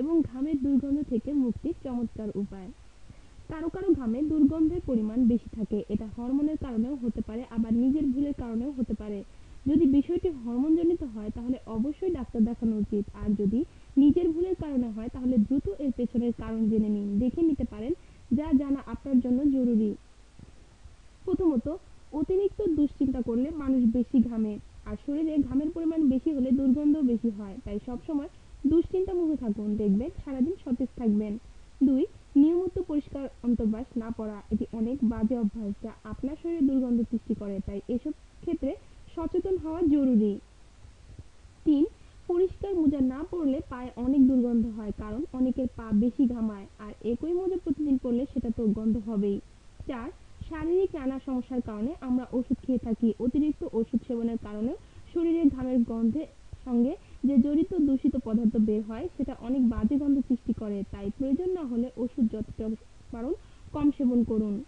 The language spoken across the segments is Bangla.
এবং ঘামের দুর্গন্ধ থেকে মুক্তির চমৎকার উপায়। কারও কারও ঘামে দুর্গন্ধের পরিমাণ বেশি থাকে। এটা হরমোনের কারণেও হতে পারে, আবার নিজের ভুলের কারণেও হতে পারে। যদি বিষয়টি হরমোনজনিত হয়, তাহলে অবশ্যই ডাক্তার দেখানো উচিত। আর যদি নিজের ভুলের কারণে হয়, তাহলে দ্রুত এর পেছনের কারণ জেনে নিন। দেখে নিতে পারেন, যা জানা আপনার জন্য জরুরি। প্রথমত, অতিরিক্ত দুশ্চিন্তা করলে মানুষ বেশি ঘামে। আর শরীরে ঘামের পরিমাণ বেশি হলে দুর্গন্ধ বেশি হয়। তাই সবসময় থাকুন দেখবেন, সারাদিন সতেজ থাকবেন। দুই, নিয়মিত পরিষ্কার অন্তর্বাস না পড়া, এটি অনেক বাজে অভ্যাস যা আপনার শরীরে দুর্গন্ধ সৃষ্টি করে, তাই এসব ক্ষেত্রে সচেতন হওয়া জরুরি। তিন, পরিষ্কার মোজা না পরলে পায়ে অনেক দুর্গন্ধ হয়, কারণ অনেকের পা বেশি ঘামায়, আর একই মোজা প্রতিদিন পরলে সেটা তো গন্ধ হবেই। চার, শারীরিক নানা সমস্যার কারণে আমরা ওষুধ খেয়ে থাকি, অতিরিক্ত ওষুধ সেবনের কারণে শরীরের ঘামের গন্ধের সঙ্গে যে জড়িত দূষিত পদার্থ বের হয়, সেটা অনেক বাজে গন্ধ সৃষ্টি করে। তাই প্রয়োজন না হলে ওষুধ যতটা পারুন কম সেবন করুন।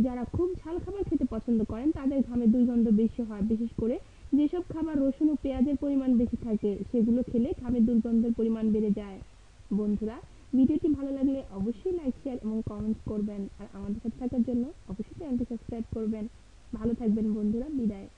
যারা খুব ঝাল খাবার খেতে পছন্দ করেন, তাদের ঘামে দুর্গন্ধ বেশি হয়। বিশেষ করে যেসব খাবার রসুন ও পেঁয়াজের পরিমাণ বেশি থাকে, সেগুলো খেলে ঘামে দুর্গন্ধের পরিমাণ বেড়ে যায়। বন্ধুরা, ভিডিওটি ভালো লাগলে অবশ্যই লাইক, শেয়ার এবং কমেন্ট করবেন। আর আমাদের সাথে থাকার জন্য অবশ্যই চ্যানেলটি সাবস্ক্রাইব করবেন। ভালো থাকবেন বন্ধুরা, বিদায়।